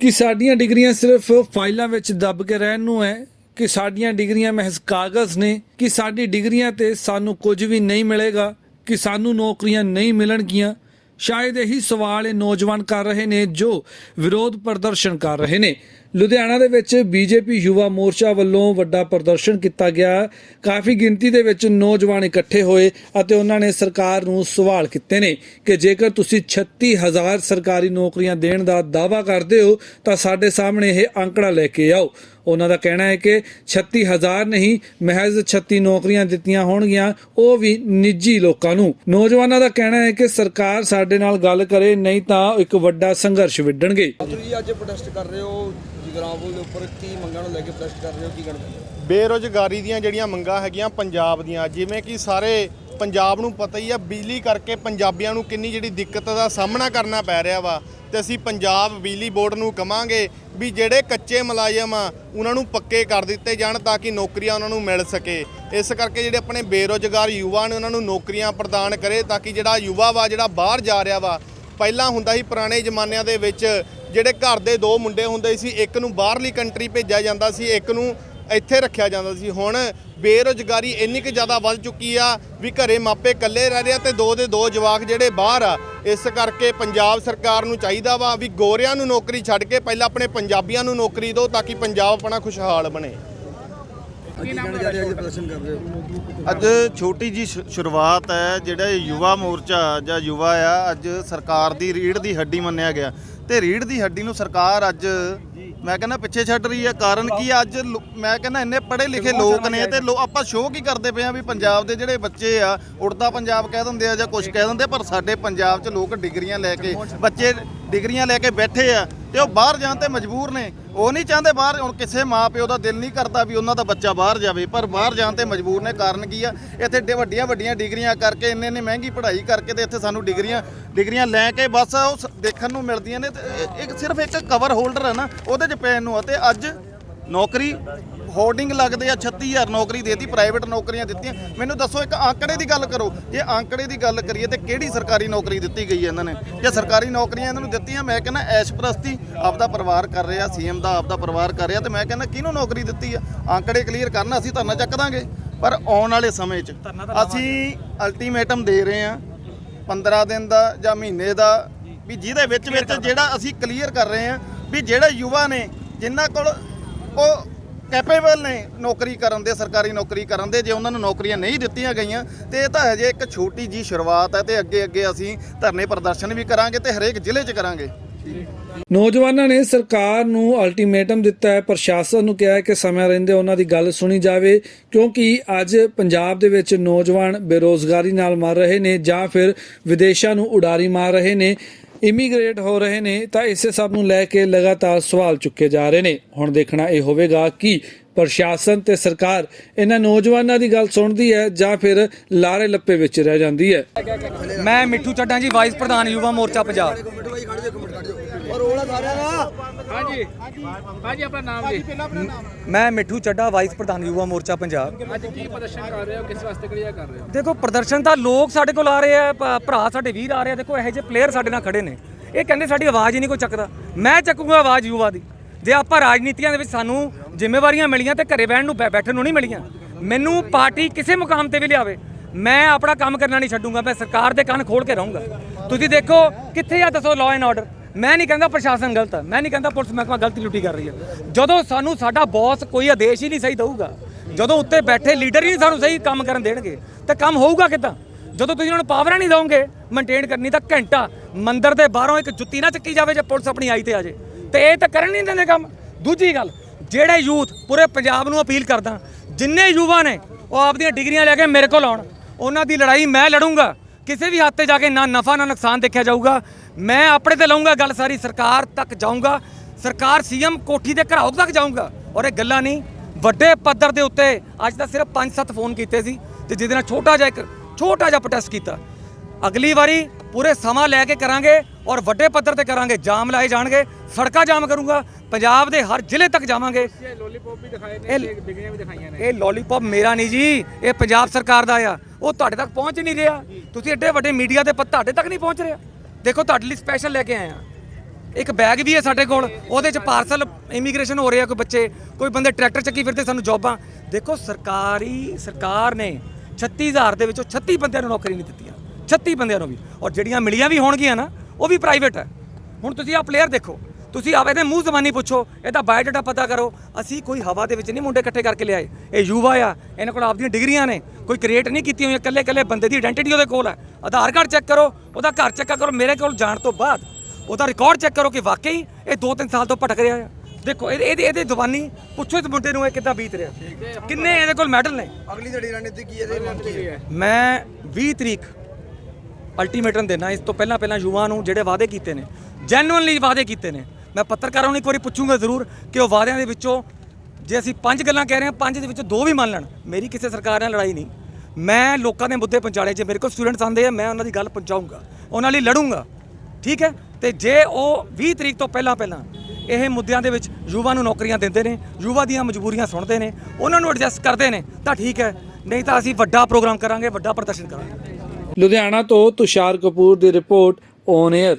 ਕਿ ਸਾਡੀਆਂ ਡਿਗਰੀਆਂ ਸਿਰਫ ਫਾਈਲਾਂ ਵਿੱਚ ਦੱਬ ਕੇ ਰਹਿਣ ਨੂੰ ਹੈ, ਕਿ ਸਾਡੀਆਂ ਡਿਗਰੀਆਂ ਮਹਿਜ਼ ਕਾਗਜ਼ ਨੇ, ਕਿ ਸਾਡੀ ਡਿਗਰੀਆਂ ਤੇ ਸਾਨੂੰ ਕੁਝ ਵੀ ਨਹੀਂ ਮਿਲੇਗਾ, ਕਿ ਸਾਨੂੰ ਨੌਕਰੀਆਂ ਨਹੀਂ ਮਿਲਣਗੀਆਂ। ਸ਼ਾਇਦ ਇਹੀ ਸਵਾਲ ਇਹ ਨੌਜਵਾਨ ਕਰ ਰਹੇ ਨੇ ਜੋ ਵਿਰੋਧ ਪ੍ਰਦਰਸ਼ਨ ਕਰ ਰਹੇ ਨੇ। ਲੁਧਿਆਣਾ ਦੇ ਵਿੱਚ ਬੀਜੇਪੀ ਯੁਵਾ ਮੋਰਚਾ ਵੱਲੋਂ ਵੱਡਾ ਪ੍ਰਦਰਸ਼ਨ ਕੀਤਾ ਗਿਆ। ਕਾਫੀ ਗਿਣਤੀ ਦੇ ਵਿੱਚ ਨੌਜਵਾਨ ਇਕੱਠੇ ਹੋਏ ਅਤੇ ਉਹਨਾਂ ਨੇ ਸਰਕਾਰ ਨੂੰ ਸਵਾਲ ਕੀਤੇ ਨੇ ਕਿ ਜੇਕਰ ਤੁਸੀਂ 36000 ਸਰਕਾਰੀ ਨੌਕਰੀਆਂ ਦੇਣ ਦਾ ਦਾਅਵਾ ਕਰਦੇ ਹੋ, ਤਾਂ ਸਾਡੇ ਸਾਹਮਣੇ ਇਹ ਅੰਕੜਾ ਲੈ ਕੇ ਆਓ। ਉਹਨਾਂ ਦਾ ਕਹਿਣਾ ਹੈ ਕਿ 36000 ਨਹੀਂ, ਮਹਿਜ਼ 36 ਨੌਕਰੀਆਂ ਦਿੱਤੀਆਂ ਹੋਣਗੀਆਂ, ਉਹ ਵੀ ਨਿੱਜੀ ਲੋਕਾਂ ਨੂੰ। ਨੌਜਵਾਨਾਂ ਦਾ ਕਹਿਣਾ ਹੈ ਕਿ ਸਰਕਾਰ ਸਾਡੇ ਨਾਲ ਗੱਲ ਕਰੇ, ਨਹੀਂ ਤਾਂ ਇੱਕ ਵੱਡਾ ਸੰਘਰਸ਼ ਵਿੱਢਣਗੇ। ਤੁਸੀਂ ਅੱਜ ਪ੍ਰੋਟੈਸਟ ਕਰ ਰਹੇ ਹੋ। ਜਗਰਾਉਂ ਦੇ ਉੱਪਰ ਕੀ ਮੰਗਾਂ ਨੂੰ ਲੈ ਕੇ ਪ੍ਰੋਟੈਸਟ ਕਰ ਰਹੇ ਹੋ, ਕੀ ਕਹਿਣਾ ਬੇਰੋਜ਼ਗਾਰੀ ਦੀਆਂ ਜਿਹੜੀਆਂ ਮੰਗਾਂ ਹੈਗੀਆਂ ਪੰਜਾਬ ਦੀਆਂ, ਜਿਵੇਂ ਕਿ ਸਾਰੇ ਪੰਜਾਬ ਨੂੰ ਪਤਾ ਹੀ ਆ, ਬਿਜਲੀ ਕਰਕੇ ਪੰਜਾਬੀਆਂ ਨੂੰ ਕਿੰਨੀ ਜਿਹੜੀ ਦਿੱਕਤ ਦਾ ਸਾਹਮਣਾ ਕਰਨਾ ਪੈ ਰਿਹਾ ਵਾ ਤੇ ਅਸੀਂ ਪੰਜਾਬ ਬਿਜਲੀ ਬੋਰਡ ਨੂੰ ਕਵਾਂਗੇ ਵੀ ਜਿਹੜੇ ਕੱਚੇ ਮੁਲਾਜ਼ਮ ਆ, ਉਹਨਾਂ ਨੂੰ ਪੱਕੇ ਕਰ ਦਿੱਤੇ ਜਾਣ ਤਾਂ ਕਿ ਨੌਕਰੀਆਂ ਉਹਨਾਂ ਨੂੰ ਮਿਲ ਸਕੇ। ਇਸ ਕਰਕੇ ਜਿਹੜੇ ਆਪਣੇ ਬੇਰੋਜ਼ਗਾਰ ਯੁਵਾ ਨੇ ਉਹਨਾਂ ਨੂੰ ਨੌਕਰੀਆਂ ਪ੍ਰਦਾਨ ਕਰੇ ਤਾਂ ਕਿ ਜਿਹੜਾ ਯੁਵਾ ਵਾ, ਜਿਹੜਾ ਬਾਹਰ ਜਾ ਰਿਹਾ ਵਾ, ਪਹਿਲਾਂ ਹੁੰਦਾ ਸੀ ਪੁਰਾਣੇ ਜ਼ਮਾਨਿਆਂ ਦੇ ਵਿੱਚ ਜਿਹੜੇ ਘਰ ਦੇ ਦੋ ਮੁੰਡੇ ਹੁੰਦੇ ਸੀ, ਇੱਕ ਨੂੰ ਬਾਹਰਲੀ ਕੰਟਰੀ ਭੇਜਿਆ ਜਾਂਦਾ ਸੀ, ਇੱਕ ਨੂੰ ਇੱਥੇ ਰੱਖਿਆ ਜਾਂਦਾ ਸੀ। ਹੁਣ ਬੇਰੁਜ਼ਗਾਰੀ ਇੰਨੀ ਕਿ ਜ਼ਿਆਦਾ ਵੱਧ ਚੁੱਕੀ ਆ ਵੀ ਘਰੇ ਮਾਪੇ ਇਕੱਲੇ ਰਹਿ ਰਹੇ ਆ ਤੇ ਦੋ ਦੇ ਦੋ ਜਵਾਕ ਜਿਹੜੇ ਬਾਹਰ ਆ, ਇਸ ਕਰਕੇ ਪੰਜਾਬ ਸਰਕਾਰ ਨੂੰ ਚਾਹੀਦਾ ਵਾ ਵੀ ਗੋਰਿਆਂ ਨੂੰ ਨੌਕਰੀ ਛੱਡ ਕੇ ਪਹਿਲਾਂ ਆਪਣੇ ਪੰਜਾਬੀਆਂ ਨੂੰ ਨੌਕਰੀ ਦਿਓ ਤਾਂ ਕਿ ਪੰਜਾਬ ਆਪਣਾ ਖੁਸ਼ਹਾਲ ਬਣੇ। ਕੀ ਕਹਿਣਾ ਜਾ ਰਿਹਾ ਅੱਜ ਪ੍ਰਦਰਸ਼ਨ ਕਰ ਰਹੇ ਹੋ। ਅੱਜ ਛੋਟੀ ਜੀ ਸ਼ੁਰੂਆਤ ਹੈ ਜਿਹੜਾ ਇਹ ਯੁਵਾ ਮੋਰਚਾ ਜਾਂ ਯੁਵਾ ਆ ਅੱਜ ਸਰਕਾਰ ਦੀ ਰੀੜ ਦੀ ਹੱਡੀ ਮੰਨਿਆ ਗਿਆ। ਤੇ ਰੀੜ ਦੀ ਹੱਡੀ ਨੂੰ ਸਰਕਾਰ ਅੱਜ ਮੈਂ ਕਹਿੰਦਾ ਪਿੱਛੇ ਛੱਡ ਰਹੀ ਹੈ ਕਾਰਨ ਕੀ? ਅੱਜ ਲੋ- ਮੈਂ ਕਹਿੰਦਾ ਇੰਨੇ ਪੜ੍ਹੇ ਲਿਖੇ ਲੋਕ ਨੇ ਤੇ ਲੋ- ਆਪਾਂ ਸ਼ੋਅ ਕੀ ਕਰਦੇ ਪਏ ਆ ਵੀ ਪੰਜਾਬ ਦੇ ਜਿਹੜੇ ਬੱਚੇ ਆ ਉੜਦਾ ਪੰਜਾਬ ਕਹਿ ਦਿੰਦੇ ਆ ਜਾਂ ਕੁਝ ਕਹਿ ਦਿੰਦੇ ਪਰ ਸਾਡੇ ਪੰਜਾਬ 'ਚ ਲੋਕ ਡਿਗਰੀਆਂ ਲੈ ਕੇ ਬੱਚੇ ਡਿਗਰੀਆਂ ਲੈ ਕੇ ਬੈਠੇ ਆ ਤੇ ਉਹ ਬਾਹਰ ਜਾਣ ਤੇ ਮਜਬੂਰ ਨੇ। ਉਹ ਨਹੀਂ ਚਾਹੁੰਦੇ ਬਾਹਰ, ਹੁਣ ਕਿਸੇ ਮਾਂ ਪਿਓ ਦਾ ਦਿਲ ਨਹੀਂ ਕਰਦਾ ਵੀ ਉਹਨਾਂ ਦਾ ਬੱਚਾ ਬਾਹਰ ਜਾਵੇ, ਪਰ ਬਾਹਰ ਜਾਣ ਤੇ ਮਜਬੂਰ ਨੇ ਕਾਰਨ ਕੀ ਆ? ਇੱਥੇ ਡੇ ਵੱਡੀਆਂ ਵੱਡੀਆਂ ਡਿਗਰੀਆਂ ਕਰਕੇ, ਇੰਨੇ ਇੰਨੇ ਮਹਿੰਗੀ ਪੜ੍ਹਾਈ ਕਰਕੇ ਤੇ ਇੱਥੇ ਸਾਨੂੰ ਡਿਗਰੀਆਂ ਡਿਗਰੀਆਂ ਲੈ ਕੇ ਬਸ ਉਹ ਸ- ਦੇਖਣ ਨੂੰ ਮਿਲਦੀਆਂ ਨੇ ਤੇ ਇਹ- ਇੱਕ ਸਿਰਫ ਇੱਕ ਕਵਰ ਹੋਲਡਰ ਹੈ ਨਾ, ਉਹਦੇ 'ਚ ਪੈਣ ਨੂੰ ਆ ਅਤੇ ਅੱਜ ਨੌਕਰੀ ਹੋਰਡਿੰਗ ਲੱਗਦੇ ਆ 36000 ਨੌਕਰੀ ਦੇਤੀ ਪ੍ਰਾਈਵੇਟ ਨੌਕਰੀਆਂ ਦਿੱਤੀਆਂ। ਮੈਨੂੰ ਦੱਸੋ ਇੱਕ ਅੰਕੜੇ ਦੀ ਗੱਲ ਕਰੋ। ਜੇ ਅੰਕੜੇ ਦੀ ਗੱਲ ਕਰੀਏ ਤੇ ਕਿਹੜੀ ਸਰਕਾਰੀ ਨੌਕਰੀ ਦਿੱਤੀ ਗਈ ਹੈ ਇਹਨਾਂ ਨੇ? ਜੇ ਸਰਕਾਰੀ ਨੌਕਰੀਆਂ ਇਹਨਾਂ ਨੂੰ ਦਿੱਤੀਆਂ ਮੈਂ ਕਹਿੰਦਾ ਐਸ਼ ਪ੍ਰਸਤੀ ਆਪਦਾ ਪਰਿਵਾਰ ਕਰ ਰਿਹਾ ਸੀਐਮ ਦਾ ਆਪਦਾ ਪਰਿਵਾਰ ਕਰ ਰਿਹਾ ਤੇ ਮੈਂ ਕਹਿੰਦਾ ਕਿਹਨੂੰ ਨੌਕਰੀ ਦਿੱਤੀ ਆ? ਅੰਕੜੇ ਕਲੀਅਰ ਕਰਨਾ ਅਸੀਂ ਧਰਨਾ ਚੱਕ ਦਾਂਗੇ। ਪਰ ਆਉਣ ਵਾਲੇ ਸਮੇਂ 'ਚ ਅਸੀਂ ਅਲਟੀਮੇਟਮ ਦੇ ਰਹੇ ਹਾਂ 15 ਦਿਨ ਦਾ ਜਾਂ ਮਹੀਨੇ ਦਾ ਵੀ ਜਿਹਦੇ ਵਿੱਚ ਵਿੱਚ ਜਿਹੜਾ ਅਸੀਂ ਕਲੀਅਰ ਕਰ ਰਹੇ ਹਾਂ ਵੀ ਜਿਹੜਾ ਯੁਵਾ ਨੇ ਜਿਨ੍ਹਾਂ ਕੋਲ ਉਹ ਕੈਪੇਬਲ ਨੇ ਨੌਕਰੀ ਕਰਨ ਦੇ, ਸਰਕਾਰੀ ਨੌਕਰੀ ਕਰਨ ਦੇ, ਜੇ ਉਹਨਾਂ ਨੂੰ ਨੌਕਰੀਆਂ ਨਹੀਂ ਦਿੱਤੀਆਂ ਗਈਆਂ, ਤੇ ਇਹ ਤਾਂ ਹਜੇ ਇੱਕ ਛੋਟੀ ਜੀ ਸ਼ੁਰੂਆਤ ਹੈ ਤੇ ਅੱਗੇ ਅੱਗੇ ਅਸੀਂ ਧਰਨੇ ਪ੍ਰਦਰਸ਼ਨ ਵੀ ਕਰਾਂਗੇ ਤੇ ਹਰੇਕ ਜ਼ਿਲ੍ਹੇ 'ਚ ਕਰਾਂਗੇ। ਨੌਜਵਾਨਾਂ ਨੇ ਸਰਕਾਰ ਨੂੰ ਅਲਟੀਮੇਟਮ ਦਿੱਤਾ ਹੈ, ਪ੍ਰਸ਼ਾਸਨ ਨੂੰ ਕਿਹਾ ਹੈ ਕਿ ਸਮੇਂ ਰਹਿੰਦੇ ਉਹਨਾਂ ਦੀ ਗੱਲ ਸੁਣੀ ਜਾਵੇ, ਕਿਉਂਕਿ ਅੱਜ ਪੰਜਾਬ ਦੇ ਵਿੱਚ ਨੌਜਵਾਨ ਬੇਰੋਜ਼ਗਾਰੀ ਨਾਲ ਮਰ ਰਹੇ ਨੇ ਜਾਂ ਫਿਰ ਵਿਦੇਸ਼ਾਂ ਨੂੰ ਉਡਾਰੀ ਮਾਰ ਰਹੇ ਨੇ। ਇਮੀਗ੍ਰੇਟ ਹੋ ਰਹੇ ਨੇ ਤਾਂ ਇਸੇ ਸਭ ਨੂੰ ਲੈ ਕੇ ਲਗਾਤਾਰ ਸਵਾਲ ਚੁੱਕੇ ਜਾ ਰਹੇ ਨੇ। ਹੁਣ ਦੇਖਣਾ ਇਹ ਹੋਵੇਗਾ ਕਿ ਪ੍ਰਸ਼ਾਸਨ ਤੇ ਸਰਕਾਰ ਇਹਨਾਂ ਨੌਜਵਾਨਾਂ ਦੀ ਗੱਲ ਸੁਣਦੀ ਹੈ ਜਾਂ ਫਿਰ ਲਾਰੇ ਲੱਪੇ ਵਿੱਚ ਰਹਿ ਜਾਂਦੀ ਹੈ। ਮੈਂ ਮਿੱਠੂ ਚੱਡਾ ਜੀ, ਵਾਈਸ ਪ੍ਰਧਾਨ ਯੁਵਾ ਮੋਰਚਾ ਪੰਜਾਬ। ਔਰ ਰੋਲਾ ਸਾਰਿਆਂ ਦਾ। ਹਾਂਜੀ। ਆਪਣਾ ਨਾਮ ਜੀ। ਮੈਂ ਮਿੱਠੂ ਚੱਡਾ ਵਾਈਸ ਪ੍ਰਧਾਨ ਯੁਵਾ ਮੋਰਚਾ ਪੰਜਾਬ। ਅੱਜ ਕੀ ਪ੍ਰਦਰਸ਼ਨ ਕਰ ਰਹੇ ਹੋ? ਕਿਸ ਵਾਸਤੇ ਕਿਹੜੀਆਂ ਕਰ ਰਹੇ ਹੋ? ਦੇਖੋ ਪ੍ਰਦਰਸ਼ਨ ਤਾਂ ਲੋਕ ਸਾਡੇ ਕੋਲ ਆ ਰਹੇ ਆ ਭ- ਭਰਾ ਸਾਡੇ ਵੀਰ ਆ ਰਹੇ ਆ। ਦੇਖੋ ਇਹੋ ਜਿਹੇ ਪਲੇਅਰ ਸਾਡੇ ਨਾਲ ਖੜੇ ਨੇ। ਇਹ ਕਹਿੰਦੇ ਸਾਡੀ ਆਵਾਜ਼ ਹੀ ਨਹੀਂ ਕੋਈ ਚੱਕਦਾ। ਮੈਂ ਚੱਕੂਗਾ ਆਵਾਜ਼ ਯੁਵਾ ਦੀ। ਜੇ ਆਪਾਂ ਰਾਜਨੀਤੀਆਂ ਦੇ ਵਿੱਚ ਸਾਨੂੰ ਜ਼ਿੰਮੇਵਾਰੀਆਂ ਮਿਲੀਆਂ ਤੇ ਘਰੇ ਬਹਿਣ ਨੂੰ ਬੈ- ਬੈਠਣ ਨੂੰ ਨਹੀਂ ਮਿਲੀਆਂ ਮੈਨੂੰ ਪਾਰਟੀ ਕਿਸੇ ਮੁਕਾਮ ਤੇ ਵੀ ਲਿਆਵੇ ਮੈਂ ਆਪਣਾ ਕੰਮ ਕਰਨਾ ਨਹੀਂ ਛੱਡੂਗਾ। ਮੈਂ ਸਰਕਾਰ ਦੇ ਕੰਨ ਖੋਲ ਕੇ ਰਹੂੰਗਾ। ਤੁਸੀਂ ਦੇਖੋ ਕਿੱਥੇ ਆ ਦੱਸੋ ਲਾਅ ਐਂਡ ਆਰਡਰ ਮੈਂ ਨਹੀਂ ਕਹਿੰਦਾ ਪ੍ਰਸ਼ਾਸਨ ਗਲਤ ਹੈ, ਮੈਂ ਨਹੀਂ ਕਹਿੰਦਾ ਪੁਲਿਸ ਮਹਿਕਮਾ ਗਲਤ ਡਿਊਟੀ ਕਰ ਰਹੀ ਹੈ। ਜਦੋਂ ਸਾਨੂੰ ਸਾਡਾ ਬੌਸ ਕੋਈ ਆਦੇਸ਼ ਹੀ ਨਹੀਂ ਸਹੀ ਦਊਗਾ, ਜਦੋਂ ਉੱਤੇ ਬੈਠੇ ਲੀਡਰ ਹੀ ਨਹੀਂ ਸਾਨੂੰ ਸਹੀ ਕੰਮ ਕਰਨ ਦੇਣਗੇ, ਤਾਂ ਕੰਮ ਹੋਊਗਾ ਕਿੱਦਾਂ? ਜਦੋਂ ਤੁਸੀਂ ਉਹਨਾਂ ਨੂੰ ਪਾਵਰਾਂ ਨਹੀਂ ਦੋਗੇ ਮੇਨਟੇਨ ਕਰਨੀ ਤਾਂ ਘੰਟਾ, ਮੰਦਰ ਦੇ ਬਾਹਰੋਂ ਇੱਕ ਜੁੱਤੀ ਨਾ ਚੱਕੀ ਜਾਵੇ ਜੇ ਪੁਲਿਸ ਆਪਣੀ ਆਈ ਤੇ ਆ ਜੇ। ਤੇ ਇਹ ਤਾਂ ਕਰਨ ਨਹੀਂ ਦਿੰਦੇ ਕੰਮ। ਦੂਜੀ ਗੱਲ, ਜਿਹੜੇ ਯੂਥ ਪੂਰੇ ਪੰਜਾਬ ਨੂੰ ਅਪੀਲ ਕਰਦਾ, ਜਿੰਨੇ ਯੂਵਾ ਨੇ ਉਹ ਆਪਦੀਆਂ ਡਿਗਰੀਆਂ ਲੈ ਕੇ ਮੇਰੇ ਕੋਲ ਆਉਣ, ਉਹਨਾਂ ਦੀ ਲੜਾਈ ਮੈਂ ਲੜੂੰਗਾ। ਕਿਸੇ ਵੀ ਹੱਥ ਤੇ ਜਾ ਕੇ ਨਾ ਨਫਾ ਨਾ ਨੁਕਸਾਨ ਦੇਖਿਆ ਜਾਊਗਾ। ਮੈਂ ਆਪਣੇ ਤੇ ਲਾਉਂਗਾ ਗੱਲ ਸਾਰੀ ਸਰਕਾਰ ਤੱਕ ਜਾਊਂਗਾ। ਸਰਕਾਰ ਸੀਐਮ ਕੋਠੀ ਦੇ ਘਰਾਓ ਤੱਕ ਜਾਊਂਗਾ। ਔਰ ਇਹ ਗੱਲਾਂ ਨਹੀਂ ਵੱਡੇ ਪੱਧਰ ਦੇ ਉੱਤੇ ਅੱਜ ਤਾਂ ਸਿਰਫ 5-7 ਫੋਨ ਕੀਤੇ ਸੀ ਤੇ ਜਿਹਦੇ ਨਾਲ ਛੋਟਾ ਜਿਹਾ ਇੱਕ ਛੋਟਾ ਜਿਹਾ ਪ੍ਰੋਟੈਸਟ ਕੀਤਾ। ਅਗਲੀ ਵਾਰੀ ਪੂਰੇ ਸਮਾਂ ਲੈ ਕੇ ਕਰਾਂਗੇ ਔਰ ਵੱਡੇ ਪੱਧਰ ਤੇ ਕਰਾਂਗੇ ਜਾਮ ਲਾਏ ਜਾਣਗੇ ਸੜਕਾਂ ਜਾਮ ਕਰੂੰਗਾ। ਪੰਜਾਬ ਦੇ ਹਰ ਜ਼ਿਲ੍ਹੇ ਤੱਕ ਜਾਵਾਂਗੇ। ਇਹ ਲੋਲੀਪੌਪ ਵੀ ਦਿਖਾਏ ਨੇ ਡਿਗਰੀਆਂ ਵੀ ਦਿਖਾਈਆਂ ਨੇ। ਇਹ ਲੋਲੀਪੌਪ ਮੇਰਾ ਨਹੀਂ ਜੀ ਇਹ ਪੰਜਾਬ ਸਰਕਾਰ ਦਾ ਆ। ਉਹ ਤੁਹਾਡੇ ਤੱਕ ਪਹੁੰਚ ਨਹੀਂ ਰਿਹਾ। ਤੁਸੀਂ ਐਡੇ ਵੱਡੇ ਮੀਡੀਆ ਦੇ ਪਰ ਤੁਹਾਡੇ ਤੱਕ ਨਹੀਂ ਪਹੁੰਚ ਰਿਹਾ। ਦੇਖੋ, ਤੁਹਾਡੇ ਲਈ ਸਪੈਸ਼ਲ ਲੈ ਕੇ ਆਏ ਆ ਇੱਕ ਬੈਗ ਵੀ ਹੈ ਸਾਡੇ ਕੋਲ, ਉਹਦੇ ਚ ਪਾਰਸਲ ਇਮੀਗ੍ਰੇਸ਼ਨ ਹੋ ਰਿਹਾ ਕੋਈ ਬੱਚੇ, ਕੋਈ ਬੰਦੇ ਟਰੈਕਟਰ ਚੱਕੀ ਫਿਰਦੇ, ਸਾਨੂੰ ਜੌਬਾਂ ਦੇਖੋ, ਸਰਕਾਰੀ, ਸਰਕਾਰ ਨੇ 36000 ਦੇ ਵਿੱਚੋਂ 36 ਬੰਦਿਆਂ ਨੂੰ ਨੌਕਰੀ ਨਹੀਂ ਦਿੱਤੀਆਂ। 36 ਬੰਦਿਆਂ ਨੂੰ ਵੀ। ਔਰ ਜਿਹੜੀਆਂ ਮਿਲੀਆਂ ਵੀ ਹੋਣਗੀਆਂ ਨਾ, ਉਹ ਵੀ ਪ੍ਰਾਈਵੇਟ ਹੈ ਹੁਣ ਤੁਸੀਂ ਆ ਪਲੇਅਰ ਦੇਖੋ। ਤੁਸੀਂ ਆਵੇ ਇਹਦੇ ਮੂੰਹ ਜ਼ਬਾਨੀ ਪੁੱਛੋ ਇਹਦਾ ਬਾਇਓਡਾਟਾ ਪਤਾ ਕਰੋ। ਅਸੀਂ ਕੋਈ ਹਵਾ ਦੇ ਵਿੱਚ ਨਹੀਂ ਮੁੰਡੇ ਇਕੱਠੇ ਕਰਕੇ ਲਿਆਏ। ਇਹ ਯੂਵਾ ਆ ਇਹਨਾਂ ਕੋਲ ਆਪਦੀਆਂ ਡਿਗਰੀਆਂ ਨੇ ਕੋਈ ਕ੍ਰੀਏਟ ਨਹੀਂ ਕੀਤੀਆਂ ਹੋਈਆਂ ਇਕੱਲੇ ਇਕੱਲੇ ਬੰਦੇ ਦੀ ਆਇਡੈਂਟੀਟੀ ਉਹਦੇ ਕੋਲ ਹੈ ਆਧਾਰ ਕਾਰਡ ਚੈੱਕ ਕਰੋ ਉਹਦਾ ਘਰ ਚੈੱਕ ਕਰੋ ਮੇਰੇ ਕੋਲ ਜਾਣ ਤੋਂ ਬਾਅਦ। ਉਹਦਾ ਰਿਕਾਰਡ ਚੈੱਕ ਕਰੋ ਕਿ ਵਾਕਈ ਇਹ 2-3 ਸਾਲ ਤੋਂ ਭਟਕ ਰਿਹਾ ਆ। ਦੇਖੋ ਇਹਦੇ ਇਹਦੇ ਇਹਦੇ ਜ਼ਬਾਨੀ ਪੁੱਛੋ ਇਸ ਮੁੰਡੇ ਨੂੰ ਇਹ ਕਿੱਦਾਂ ਬੀਤ ਰਿਹਾ। ਕਿੰਨੇ ਇਹਦੇ ਕੋਲ ਮੈਡਲ ਨੇ? ਅਗਲੀ ਤੁਹਾਡੀ ਰਣਨੀਤੀ ਕੀ ਹੈ ਇਹਦੇ ਮੰਗ ਕੀ ਹੈ? ਮੈਂ 20 ਤਰੀਕ ਅਲਟੀਮੇਟਮ ਦੇਣਾ ਇਸ ਤੋਂ ਪਹਿਲਾਂ ਪਹਿਲਾਂ ਯੁਵਾ ਨੂੰ ਜਿਹੜੇ ਵਾਅਦੇ ਕੀਤੇ ਨੇ ਜੈਨੂਇਨਲੀ ਵਾਅਦੇ ਕੀਤੇ ਨੇ ਮੈਂ ਪੱਤਰਕਾਰਾਂ ਨੂੰ ਇੱਕ ਵਾਰੀ ਪੁੱਛੂੰਗਾ ਜ਼ਰੂਰ ਕਿ ਉਹ ਵਾਅਦਿਆਂ ਦੇ ਵਿੱਚੋਂ ਜੇ ਅਸੀਂ ਪੰਜ ਗੱਲਾਂ ਕਹਿ ਰਹੇ ਹਾਂ, ਪੰਜ ਦੇ ਵਿੱਚੋਂ ਦੋ ਵੀ ਮੰਨ ਲੈਣ, ਮੇਰੀ ਕਿਸੇ ਸਰਕਾਰ ਨਾਲ ਲੜਾਈ ਨਹੀਂ। ਮੈਂ ਲੋਕਾਂ ਦੇ ਮੁੱਦੇ ਪਹੁੰਚਾਣੇ ਜੇ ਮੇਰੇ ਕੋਲ ਸਟੂਡੈਂਟਸ ਆਉਂਦੇ ਆ, ਮੈਂ ਉਹਨਾਂ ਦੀ ਗੱਲ ਪਹੁੰਚਾਊਂਗਾ, ਉਹਨਾਂ ਲਈ ਲੜੂੰਗਾ। ਠੀਕ ਹੈ? ਤੇ ਜੇ ਉਹ 20 ਤਰੀਕ ਤੋਂ ਪਹਿਲਾਂ ਪਹਿਲਾਂ ਇਹ ਮੁੱਦਿਆਂ ਦੇ ਵਿੱਚ ਯੁਵਾ ਨੂੰ ਨੌਕਰੀਆਂ ਦਿੰਦੇ ਨੇ, ਯੁਵਾ ਦੀਆਂ ਮਜਬੂਰੀਆਂ ਸੁਣਦੇ ਨੇ, ਉਹਨਾਂ ਨੂੰ ਐਡਜਸਟ ਕਰਦੇ ਨੇ, ਤਾਂ ਠੀਕ ਹੈ। ਨਹੀਂ ਤਾਂ ਅਸੀਂ ਵੱਡਾ ਪ੍ਰੋਗਰਾਮ ਕਰਾਂਗੇ, ਵੱਡਾ ਪ੍ਰਦਰਸ਼ਨ ਕਰਾਂਗੇ। ਲੁਧਿਆਣਾ ਤੋਂ ਤੁਸ਼ਾਰ ਕਪੂਰ ਦੀ ਰਿਪੋਰਟ ਔਨ 에ਅਰ